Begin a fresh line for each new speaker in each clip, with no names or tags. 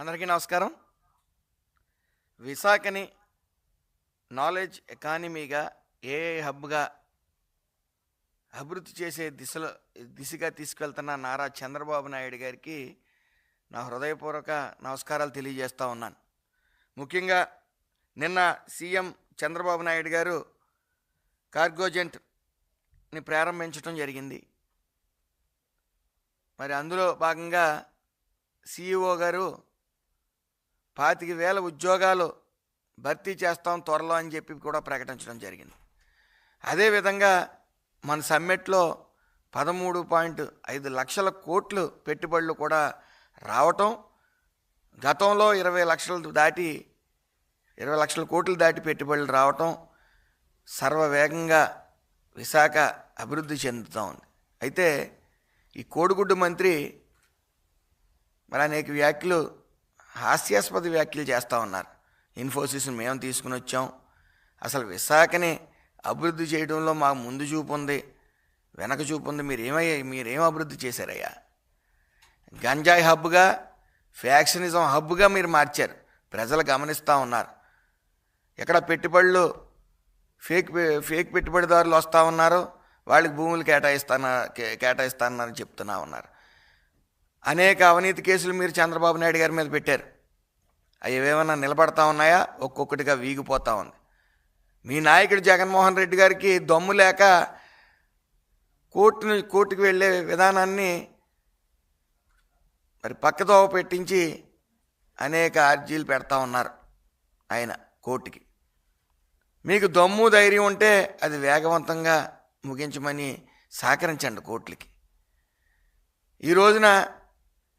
అందరికీ నమస్కారం. విశాఖని నాలెడ్జ్ ఎకానమీగా ఏ హబ్గా అభివృద్ధి చేసే దిశలో దిశగా తీసుకెళ్తున్న నారా చంద్రబాబు నాయుడు గారికి నా హృదయపూర్వక నమస్కారాలు తెలియజేస్తూ ఉన్నాను. ముఖ్యంగా నిన్న సీఎం చంద్రబాబు నాయుడు గారు కార్గోజెంట్ని ప్రారంభించడం జరిగింది. మరి అందులో భాగంగా సిఇఓ గారు పాతిక వేల ఉద్యోగాలు భర్తీ చేస్తాం త్వరలో అని చెప్పి కూడా ప్రకటించడం జరిగింది. అదేవిధంగా మన సమ్మెట్లో పదమూడు పాయింట్ ఐదు లక్షల కోట్లు పెట్టుబడులు కూడా రావటం గతంలో ఇరవై లక్షలు దాటి ఇరవై లక్షల కోట్లు దాటి పెట్టుబడులు రావటం సర్వవేగంగా విశాఖ అభివృద్ధి చెందుతూ ఉంది. అయితే ఈ కోడిగుడ్డు మంత్రి మరి అనేక వ్యాఖ్యలు హాస్యాస్పద వ్యాఖ్యలు చేస్తూ ఉన్నారు. ఇన్ఫోసిస్ని మేము తీసుకుని వచ్చాం. అసలు విశాఖని అభివృద్ధి చేయడంలో మా ముందు చూపు ఉంది వెనక చూపు ఉంది. మీరేమయ్యా మీరేం అభివృద్ధి చేశారయ్యా? గంజాయి హబ్గా ఫ్యాక్షనిజం హబ్గా మీరు మార్చారు. ప్రజలు గమనిస్తూ ఉన్నారు. ఎక్కడ పెట్టుబడులు ఫేక్ ఫేక్ పెట్టుబడిదారులు వస్తూ ఉన్నారు. వాళ్ళకి భూములు కేటాయిస్తాన కే- కేటాయిస్తానని చెప్తున్నా ఉన్నారు. అనేక అవినీతి కేసులు మీరు చంద్రబాబు నాయుడు గారి మీద పెట్టారు. అవి ఏమైనా నిలబడతా ఉన్నాయా? ఒక్కొక్కటిగా వీగిపోతా ఉంది. మీ నాయకుడు జగన్మోహన్ రెడ్డి గారికి దమ్ము లేక కోర్టును కోర్టుకు వెళ్ళే విధానాన్ని మరి పక్కదోవ పెట్టించి అనేక అర్జీలు పెడతా ఉన్నారు ఆయన కోర్టుకి. మీకు దమ్ము ధైర్యం ఉంటే అది వేగవంతంగా ముగించమని సహకరించండి కోర్టులకి. ఈ రోజున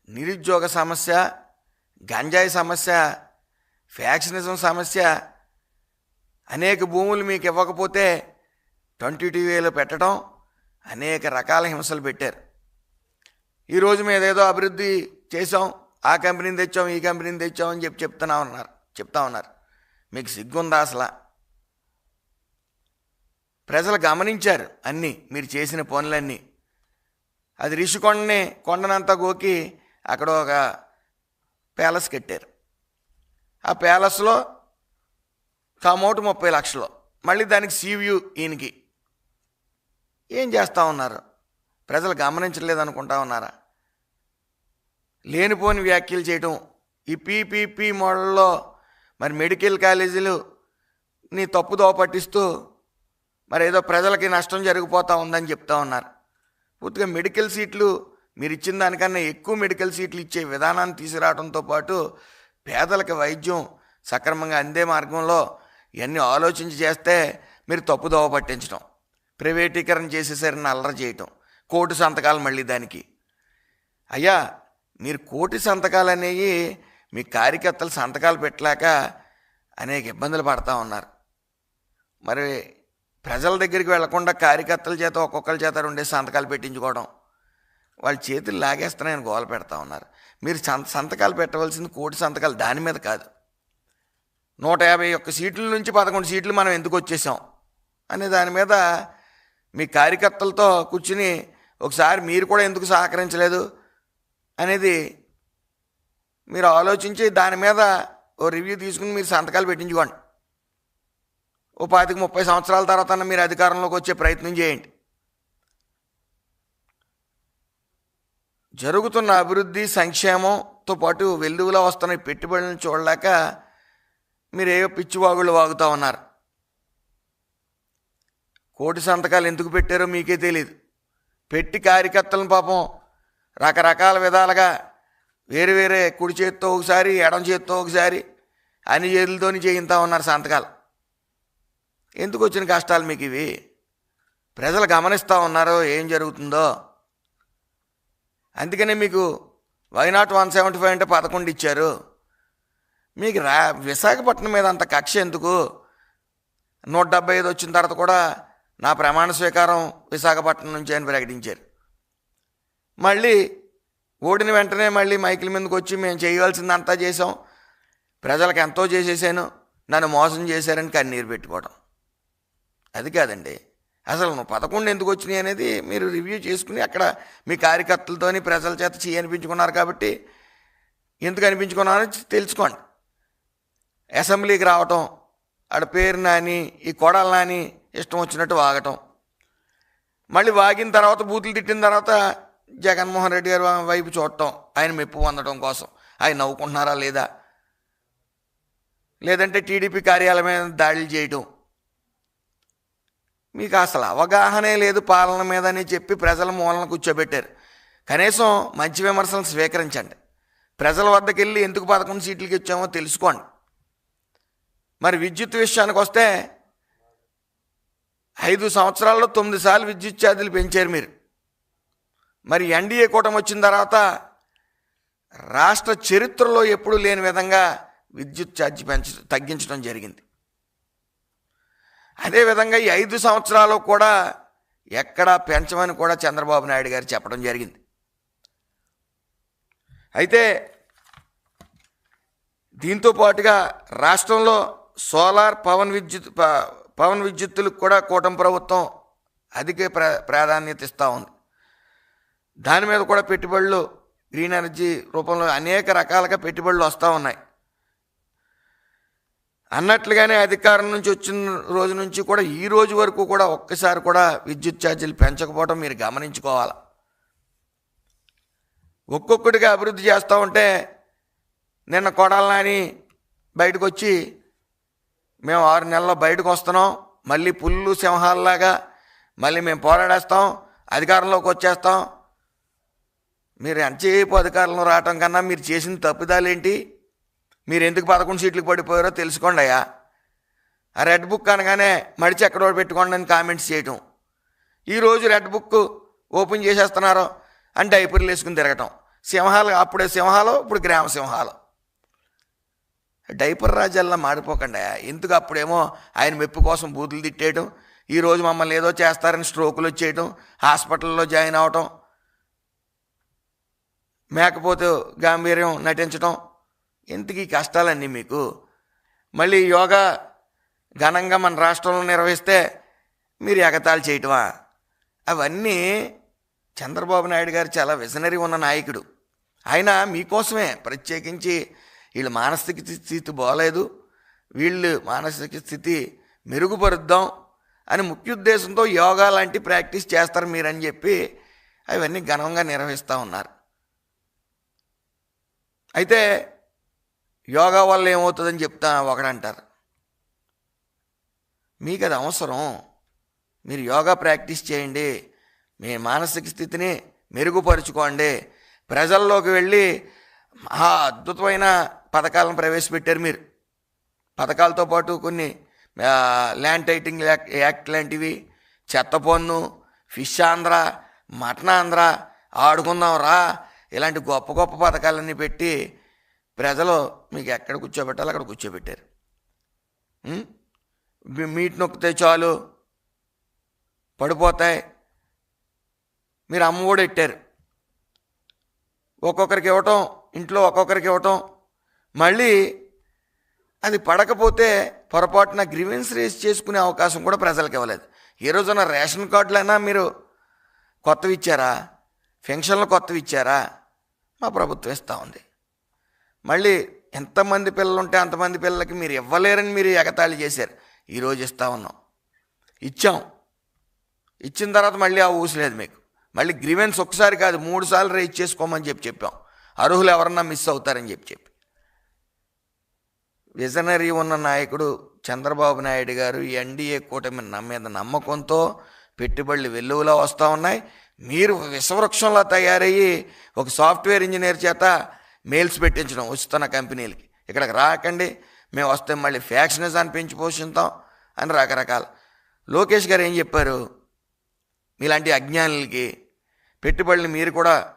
నిరుద్యోగ సమస్య గంజాయి సమస్య ఫ్యాక్షనిజం సమస్య అనేక భూములు మీకు ఇవ్వకపోతే ట్వంటీ టీవీలో పెట్టడం అనేక రకాల హింసలు పెట్టారు. ఈరోజు మేము ఏదో అభివృద్ధి చేసాం ఆ కంపెనీని తెచ్చాం ఈ కంపెనీని తెచ్చాం అని చెప్పి చెప్తున్నా ఉన్నారు చెప్తా ఉన్నారు. మీకు సిగ్గుందా అసలు? ప్రజలు గమనించారు అన్నీ మీరు చేసిన పనులన్నీ. అది రిషికొండని కొండనంతా గోకి అక్కడ ఒక ప్యాలెస్ కట్టారు. ఆ ప్యాలెస్లో కమౌట్ ముప్పై లక్షలు. మళ్ళీ దానికి సీవ్యూ ఈయనకి. ఏం చేస్తూ ఉన్నారు? ప్రజలు గమనించలేదు అనుకుంటా ఉన్నారా? లేనిపోని వ్యాఖ్యలు చేయటం ఈ పీపీపీ మోడల్లో మరి మెడికల్ కాలేజీలు నీ తప్పుదోవ పట్టిస్తూ మరి ఏదో ప్రజలకి నష్టం జరిగిపోతూ ఉందని చెప్తా ఉన్నారు. పూర్తిగా మెడికల్ సీట్లు మీరు ఇచ్చిన దానికన్నా ఎక్కువ మెడికల్ సీట్లు ఇచ్చే విధానాన్ని తీసుకురావడంతో పాటు పేదలకు వైద్యం సక్రమంగా అందే మార్గంలో ఇవన్నీ ఆలోచించి చేస్తే మీరు తప్పుదోవ పట్టించడం ప్రైవేటీకరణ చేసేసరిని అల్లరి చేయటం కోటి సంతకాలు మళ్ళీ దానికి. అయ్యా మీరు కోటి సంతకాలు అనేవి మీ కార్యకర్తలు సంతకాలు పెట్టలేక అనేక ఇబ్బందులు పడతా ఉన్నారు. మరి ప్రజల దగ్గరికి వెళ్ళకుండా కార్యకర్తల చేత ఒక్కొక్కరి చేత రెండే సంతకాలు పెట్టించుకోవడం వాళ్ళ చేతులు లాగేస్తున్నాయని గోల పెడతా ఉన్నారు. మీరు సంత సంతకాలు పెట్టవలసింది కోటి సంతకాలు దాని మీద కాదు. నూట యాభై ఒక్క సీట్ల నుంచి పదకొండు సీట్లు మనం ఎందుకు వచ్చేసాం? అనే దాని మీద మీ కార్యకర్తలతో కూర్చుని ఒకసారి మీరు కూడా ఎందుకు సహకరించలేదు అనేది మీరు ఆలోచించి దాని మీద ఓ రివ్యూ తీసుకుని మీరు సంతకాలు పెట్టించుకోండి. ఓ పాతికి ముప్పై సంవత్సరాల తర్వాత మీరు అధికారంలోకి వచ్చే ప్రయత్నం చేయండి. జరుగుతున్న అభివృద్ధి సంక్షేమంతో పాటు వెల్లువలో వస్తున్న పెట్టుబడులను చూడలేక మీరేవో పిచ్చివాగుళ్ళు వాగుతూ ఉన్నారు. కోటి సంతకాలు ఎందుకు పెట్టారో మీకే తెలియదు పెట్టి కార్యకర్తలను పాపం రకరకాల విధాలుగా వేరే వేరే కుడి చేత్తో ఒకసారి ఎడం చేత్తో ఒకసారి అన్ని చేతులతోని చేయింతా ఉన్నారు సంతకాలు. ఎందుకు వచ్చిన కష్టాలు మీకు ఇవి ప్రజలు గమనిస్తూ ఉన్నారో ఏం జరుగుతుందో? అందుకనే మీకు why not one seventy five అంటే పదకొండు ఇచ్చారు. మీకు రా విశాఖపట్నం మీద అంత కక్ష ఎందుకు? నూట డెబ్బై ఐదు వచ్చిన తర్వాత కూడా నా ప్రమాణ స్వీకారం విశాఖపట్నం నుంచి అని ప్రకటించారు. మళ్ళీ ఓడిన వెంటనే మళ్ళీ మైకిల్ మీదకి వచ్చి మేము చేయవలసిందంతా చేసాం ప్రజలకు ఎంతో చేసేసాను. నన్ను మోసం చేశారని కన్నీరు పెట్టుకోవడం అది కాదండి. అసలు నువ్వు పదకొండు ఎందుకు వచ్చినాయి అనేది మీరు రివ్యూ చేసుకుని అక్కడ మీ కార్యకర్తలతోని ప్రజల చేత చేయనిపించుకున్నారు కాబట్టి ఎందుకు అనిపించుకున్నానో తెలుసుకోండి. అసెంబ్లీకి రావటం ఆడ పేరు నాని ఈ కొడలు నాని ఇష్టం వచ్చినట్టు వాగటం. మళ్ళీ వాగిన తర్వాత బూతులు తిట్టిన తర్వాత జగన్మోహన్ రెడ్డి గారి వైపు చూడటం ఆయన మెప్పు పొందడం కోసం. ఆయన నవ్వుకుంటున్నారా లేదా? లేదంటే టీడీపీ కార్యాలయం మీద దాడులు చేయటం. మీకు అసలు అవగాహనే లేదు పాలన మీద అని చెప్పి ప్రజల మూలన కూర్చోబెట్టారు. కనీసం మంచి విమర్శలను స్వీకరించండి. ప్రజల వద్దకు వెళ్ళి ఎందుకు పదకొండు సీట్లకి ఇచ్చామో తెలుసుకోండి. మరి విద్యుత్ విషయానికి వస్తే ఐదు సంవత్సరాల్లో తొమ్మిది సార్లు విద్యుత్ ఛార్జీలు పెంచారు మీరు. మరి ఎన్డీఏ కూటమి వచ్చిన తర్వాత రాష్ట్ర చరిత్రలో ఎప్పుడూ లేని విధంగా విద్యుత్ ఛార్జీ పెంచ తగ్గించడం జరిగింది. అదేవిధంగా ఈ ఐదు సంవత్సరాలు కూడా ఎక్కడా పెంచమని కూడా చంద్రబాబు నాయుడు గారు చెప్పడం జరిగింది. అయితే దీంతో పాటుగా రాష్ట్రంలో సోలార్ పవన్ విద్యుత్ ప- పవన్ విద్యుత్తులకు కూడా కూటమి ప్రభుత్వం అధిక ప్రాధాన్యత ఇస్తూ ఉంది. దాని మీద కూడా పెట్టుబడులు గ్రీన్ ఎనర్జీ రూపంలో అనేక రకాలుగా పెట్టుబడులు వస్తూ ఉన్నాయి. అన్నట్లుగానే అధికారం నుంచి వచ్చిన రోజు నుంచి కూడా ఈ రోజు వరకు కూడా ఒక్కసారి కూడా విద్యుత్ ఛార్జీలు పెంచకపోవడం మీరు గమనించుకోవాలి? ఒక్కొక్కటిగా అభివృద్ధి చేస్తూ ఉంటే నిన్న కొడాలని బయటకు వచ్చి మేము ఆరు నెలల్లో బయటకు వస్తున్నాం మళ్ళీ పుల్లు సింహాలలాగా మళ్ళీ మేము పోరాడేస్తాం అధికారంలోకి వచ్చేస్తాం. మీరు ఎంతసేపు అధికారంలో రావటం కన్నా మీరు చేసిన తప్పిదాలేంటి? మీరు ఎందుకు పదకొండు సీట్లకు పడిపోయారో తెలుసుకోండి అయ్యా. ఆ రెడ్ బుక్ అనగానే మడిచి ఎక్కడో పెట్టుకోండి అని కామెంట్స్ చేయటం. ఈరోజు రెడ్ బుక్ ఓపెన్ చేసేస్తున్నారు అని డైపర్లు వేసుకుని తిరగటం. సింహాలు అప్పుడే సింహాలు ఇప్పుడు గ్రామ సింహాలు. డైపర్ రాజాల్లో మాడిపోకండి ఎందుకు అప్పుడేమో ఆయన మెప్పు కోసం బూతులు తిట్టేయటం ఈరోజు మమ్మల్ని ఏదో చేస్తారని స్ట్రోకులు వచ్చేయటం హాస్పిటల్లో జాయిన్ అవటం మేకపోతే గాంభీర్యం నటించటం ఎందుకు ఈ కష్టాలన్నీ మీకు? మళ్ళీ యోగా ఘనంగా మన రాష్ట్రంలో నిర్వహిస్తే మీరు ఎగతాళి చేయటమా? అవన్నీ చంద్రబాబు నాయుడు గారు చాలా విజనరీ ఉన్న నాయకుడు. ఆయన మీకోసమే ప్రత్యేకించి వీళ్ళు మానసిక స్థితి బాగలేదు వీళ్ళు మానసిక స్థితి మెరుగుపరుద్దాం అని ముఖ్య ఉద్దేశంతో యోగా లాంటి ప్రాక్టీస్ చేస్తారు మీరని చెప్పి అవన్నీ ఘనంగా నిర్వహిస్తూ ఉన్నారు. అయితే యోగా వల్ల ఏమవుతుందని చెప్తా ఒకడంటారు. మీకు అది అవసరం. మీరు యోగా ప్రాక్టీస్ చేయండి. మీ మానసిక స్థితిని మెరుగుపరుచుకోండి. ప్రజల్లోకి వెళ్ళి మహా అద్భుతమైన పథకాలను ప్రవేశపెట్టారు మీరు. పథకాలతో పాటు కొన్ని ల్యాండ్ టైటింగ్ యాక్ట్ లాంటివి చెత్త పన్ను ఫిష్ ఆంధ్ర మటన్ ఆంధ్ర ఆడుకుందాం రా ఇలాంటి గొప్ప గొప్ప పథకాలన్నీ పెట్టి ప్రజలు మీకు ఎక్కడ కూర్చోబెట్టాలో అక్కడ కూర్చోబెట్టారు. మీ- మీట్ నొక్కితే చాలు. పడిపోతాయి. మీరు అమ్మ కూడా పెట్టారు ఒక్కొక్కరికి ఇవ్వటం ఇంట్లో ఒక్కొక్కరికి ఇవ్వటం. మళ్ళీ అది పడకపోతే పొరపాటున గ్రీవెన్స్ రేస్ చేసుకునే అవకాశం కూడా ప్రజలకు ఇవ్వలేదు. ఏ రోజున రేషన్ కార్డులైనా మీరు కొత్తవి ఇచ్చారా? పెన్షన్లు కొత్తవి ఇచ్చారా? మా ప్రభుత్వం ఇస్తూ ఉంది. మళ్ళీ ఎంతమంది పిల్లలు ఉంటే అంతమంది పిల్లలకి మీరు ఇవ్వలేరని మీరు ఎగతాళి చేశారు. ఈరోజు ఇస్తా ఉన్నాం. ఇచ్చాం. ఇచ్చిన తర్వాత మళ్ళీ ఆ ఊసలేదు మీకు. మళ్ళీ గ్రీవెన్స్ ఒకసారి కాదు మూడు సార్లు రేజ్ చేసుకోమని చెప్పి చెప్పాం. అర్హులు ఎవరన్నా మిస్ అవుతారని చెప్పి చెప్పి. విజనరీ ఉన్న నాయకుడు చంద్రబాబు నాయుడు గారు ఎన్డీఏ కూటమి మీద నమ్మకంతో పెట్టుబడులు వెల్లువలా వస్తూ ఉన్నాయి. మీరు విషవృక్షంలా తయారయ్యి ఒక సాఫ్ట్వేర్ ఇంజనీర్ చేత మెయిల్స్ పెట్టించడం వస్తున్న కంపెనీలకి. ఇక్కడికి రాకండి మేము వస్తే మళ్ళీ ఫ్యాక్షనిజాన్ని పెంచి పోషిస్తాం అని రకరకాల. లోకేష్ గారు ఏం చెప్పారు? మీలాంటి అజ్ఞానులకి పెట్టుబడులు మీరు కూడా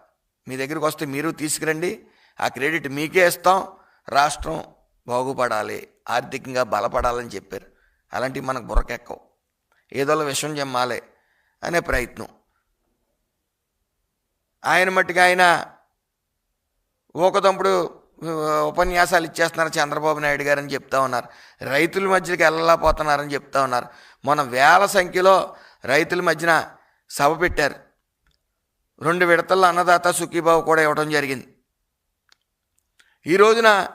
మీ దగ్గరికి వస్తే మీరు తీసుకురండి ఆ క్రెడిట్ మీకే ఇస్తాం రాష్ట్రం బాగుపడాలి ఆర్థికంగా బలపడాలని చెప్పారు. అలాంటివి మనకు బుర్రకెక్కవు. ఏదోలా విషయం చెమ్మాలి అనే ప్రయత్నం. ఆయన మట్టుకు ఆయన ఊకదంపుడు ఉపన్యాసాలు ఇచ్చేస్తున్నారు చంద్రబాబు నాయుడు గారని చెప్తా ఉన్నారు. రైతుల మధ్యకి వెళ్ళలేకపోతున్నారని చెప్తా ఉన్నారు. మన వేల సంఖ్యలో రైతుల మధ్యన సభ పెట్టారు. రెండు విడతల్లో అన్నదాత సుఖీబాబు కూడా ఇవ్వడం జరిగింది. ఈ రోజున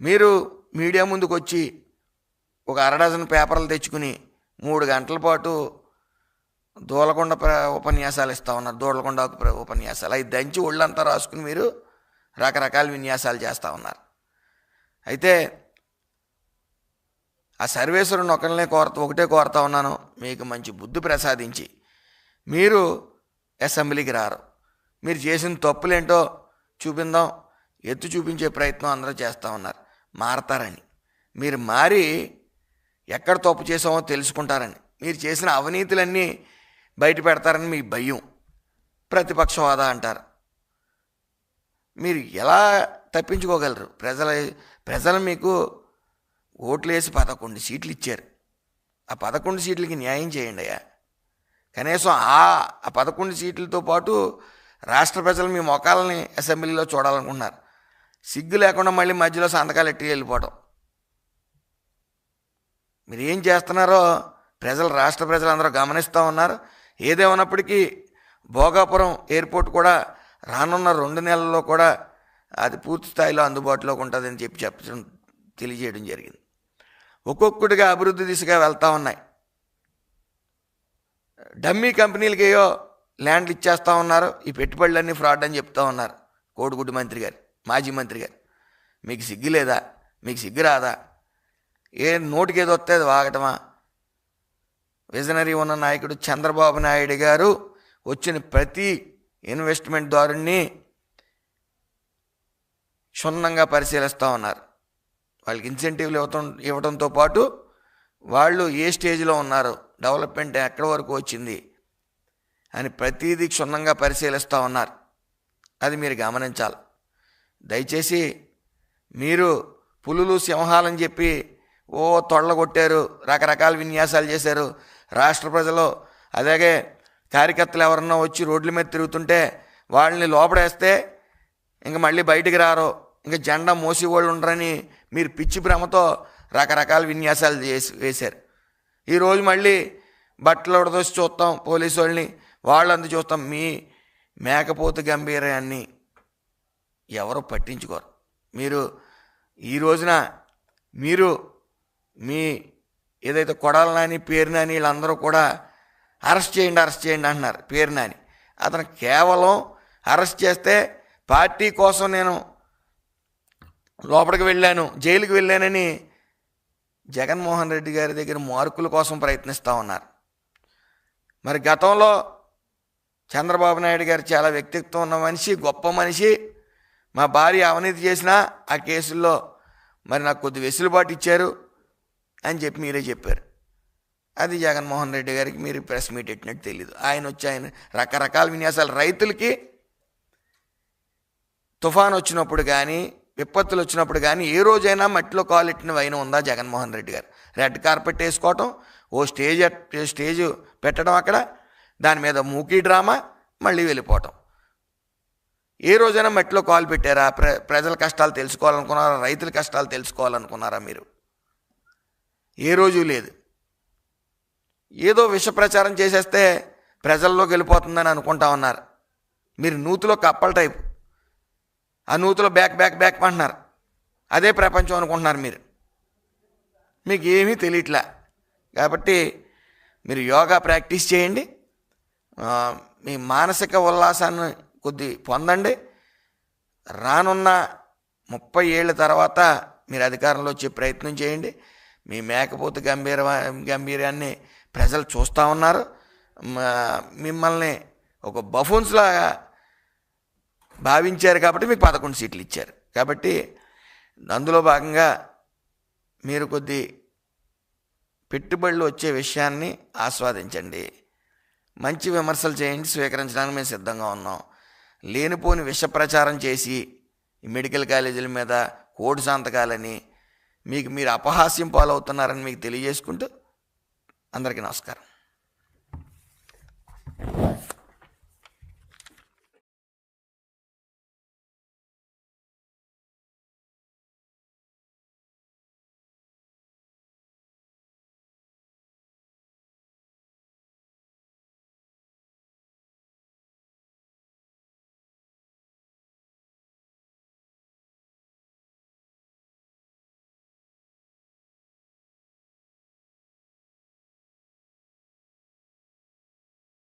మీరు మీడియా ముందుకు వచ్చి ఒక అరడజన్ పేపర్లు తెచ్చుకుని మూడు గంటల పాటు దూలకొండ ప్ర ఉపన్యాసాలు ఇస్తా ఉన్నారు. దూలకొండ ప్ర ఉపన్యాసాలు. అవి దంచి ఒళ్ళంతా రాసుకుని మీరు రకరకాల విన్యాసాలు చేస్తూ ఉన్నారు. అయితే ఆ సర్వేశ్వరుని ఒకరినే కోరత ఒకటే కోరుతా ఉన్నాను. మీకు మంచి బుద్ధి ప్రసాదించి మీరు అసెంబ్లీకి రారు. మీరు చేసిన తప్పులేంటో చూపిందాం. ఎత్తు చూపించే ప్రయత్నం అందరూ చేస్తూ ఉన్నారు. మారతారని. మీరు మారి ఎక్కడ తప్పు చేసామో తెలుసుకుంటారని. మీరు చేసిన అవినీతులన్నీ బయట పెడతారని మీ భయం. ప్రతిపక్ష హోదా అంటారు. మీరు ఎలా తప్పించుకోగలరు? ప్రజల ప్రజలు మీకు ఓట్లు వేసి పదకొండు సీట్లు ఇచ్చారు. ఆ పదకొండు సీట్లకి న్యాయం చేయండి అయ్యా. కనీసం ఆ ఆ పదకొండు సీట్లతో పాటు రాష్ట్ర ప్రజలు మీ మొఖాలని అసెంబ్లీలో చూడాలనుకుంటున్నారు. సిగ్గు లేకుండా మళ్ళీ మధ్యలో సంతకాలు ఎట్టి వెళ్ళిపోవడం. మీరు ఏం చేస్తున్నారో ప్రజలు రాష్ట్ర ప్రజలందరూ గమనిస్తూ ఉన్నారు. ఏదేమన్నప్పటికీ భోగాపురం ఎయిర్పోర్ట్ కూడా రానున్న రెండు నెలల్లో కూడా అది పూర్తి స్థాయిలో అందుబాటులోకి ఉంటుందని చెప్పి చెప్పడం తెలియజేయడం జరిగింది. ఒక్కొక్కటిగా అభివృద్ధి దిశగా వెళ్తూ ఉన్నాయి. డమ్మీ కంపెనీలకేయో ల్యాండ్లు ఇచ్చేస్తూ ఉన్నారు. ఈ పెట్టుబడులన్నీ ఫ్రాడ్ అని చెప్తా ఉన్నారు కోడిగుడ్డు మంత్రి గారు మాజీ మంత్రి గారు. మీకు సిగ్గు లేదా? మీకు సిగ్గు రాదా? ఏ నోటికి ఏదో వస్తే వాగటమా? విజనరీ ఉన్న నాయకుడు చంద్రబాబు నాయుడు గారు వచ్చిన ప్రతి ఇన్వెస్ట్మెంట్ దారుణ్ణి క్షుణ్ణంగా పరిశీలిస్తూ ఉన్నారు. వాళ్ళకి ఇన్సెంటివ్లు ఇవ్వటం ఇవ్వడంతో పాటు వాళ్ళు ఏ స్టేజ్లో ఉన్నారు డెవలప్మెంట్ ఎక్కడి వరకు వచ్చింది అని ప్రతిదీ క్షుణ్ణంగా పరిశీలిస్తూ ఉన్నారు. అది మీరు గమనించాలి. దయచేసి మీరు పులులు సింహాలని చెప్పి ఓ తొళ్ళగొట్టారు రకరకాల విన్యాసాలు చేశారు. రాష్ట్ర ప్రజలు అలాగే కార్యకర్తలు ఎవరన్నా వచ్చి రోడ్ల మీద తిరుగుతుంటే వాళ్ళని లోపడేస్తే ఇంక మళ్ళీ బయటికి రారు. ఇంకా జెండా మోసి వాళ్ళు ఉండరని మీరు పిచ్చి భ్రమతో రకరకాల విన్యాసాలు చేసి వేశారు. ఈరోజు మళ్ళీ బట్టలు ఉడదోసి చూస్తాం పోలీసు వాళ్ళని. వాళ్ళందు చూస్తాం మీ మేకపోతు గంభీరాన్ని ఎవరు పట్టించుకోరు. మీరు ఈ రోజున మీరు మీ ఏదైతే కొడాలని పేరునాని వీళ్ళందరూ కూడా అరెస్ట్ చేయండి అరెస్ట్ చేయండి అంటున్నారు. పేరు నాని. అతను కేవలం అరెస్ట్ చేస్తే పార్టీ కోసం నేను లోపలికి వెళ్ళాను జైలుకి వెళ్ళానని జగన్మోహన్ రెడ్డి గారి దగ్గర మార్కుల కోసం ప్రయత్నిస్తూ ఉన్నారు. మరి గతంలో చంద్రబాబు నాయుడు గారు చాలా వ్యక్తిత్వం ఉన్న మనిషి గొప్ప మనిషి. మా భార్య అవినీతి చేసినా ఆ కేసుల్లో మరి నాకు కొద్ది వెసులుబాటు ఇచ్చారు అని చెప్పి మీరే చెప్పారు. అది జగన్మోహన్ రెడ్డి గారికి మీరు ప్రెస్ మీట్ పెట్టినట్టు తెలియదు ఆయన వచ్చి ఆయన రకరకాల విన్యాసాలు రైతులకి తుఫాన్ వచ్చినప్పుడు కానీ విపత్తులు వచ్చినప్పుడు కానీ ఏ రోజైనా మట్టిలో కాలెట్టిన వైన ఉందా జగన్మోహన్ రెడ్డి గారు? రెడ్ కార్పెట్ వేసుకోవటం ఓ స్టేజ్ స్టేజ్ పెట్టడం అక్కడ దాని మీద మూకీ డ్రామా మళ్ళీ వెళ్ళిపోవటం. ఏ రోజైనా మట్టిలో కాల్ పెట్టారా? ప్ర ప్రజల కష్టాలు తెలుసుకోవాలనుకున్నారా? రైతుల కష్టాలు తెలుసుకోవాలనుకున్నారా మీరు? ఏ రోజు లేదు. ఏదో విష ప్రచారం చేసేస్తే ప్రజల్లోకి వెళ్ళిపోతుందని అనుకుంటా ఉన్నారు. మీరు నూతిలో కప్పల టైపు. ఆ నూతిలో బ్యాక్ బ్యాక్ బ్యాక్ అంటున్నారు. అదే ప్రపంచం అనుకుంటున్నారు మీరు. మీకు ఏమీ తెలియట్లా. కాబట్టి మీరు యోగా ప్రాక్టీస్ చేయండి. మీ మానసిక ఉల్లాసాన్ని కొద్ది పొందండి. రానున్న ముప్పై ఏళ్ళ తర్వాత మీరు అధికారంలో వచ్చే ప్రయత్నం చేయండి. మీ మేకపోతు గంభీర గంభీర్యాన్ని ప్రజలు చూస్తూ ఉన్నారు. మిమ్మల్ని ఒక బఫూన్స్లాగా భావించారు కాబట్టి మీకు పదకొండు సీట్లు ఇచ్చారు. కాబట్టి అందులో భాగంగా మీరు కొద్ది పెట్టుబడులు వచ్చే విషయాన్ని ఆస్వాదించండి. మంచి విమర్శలు చేయండి స్వీకరించడానికి మేము సిద్ధంగా ఉన్నాం. లేనిపోని విష ప్రచారం చేసి మెడికల్ కాలేజీల మీద కోడి సంతకాలని మీకు మీరు అపహాస్యం పాలవుతున్నారని మీకు తెలియజేసుకుంటూ అందరికీ నమస్కారం.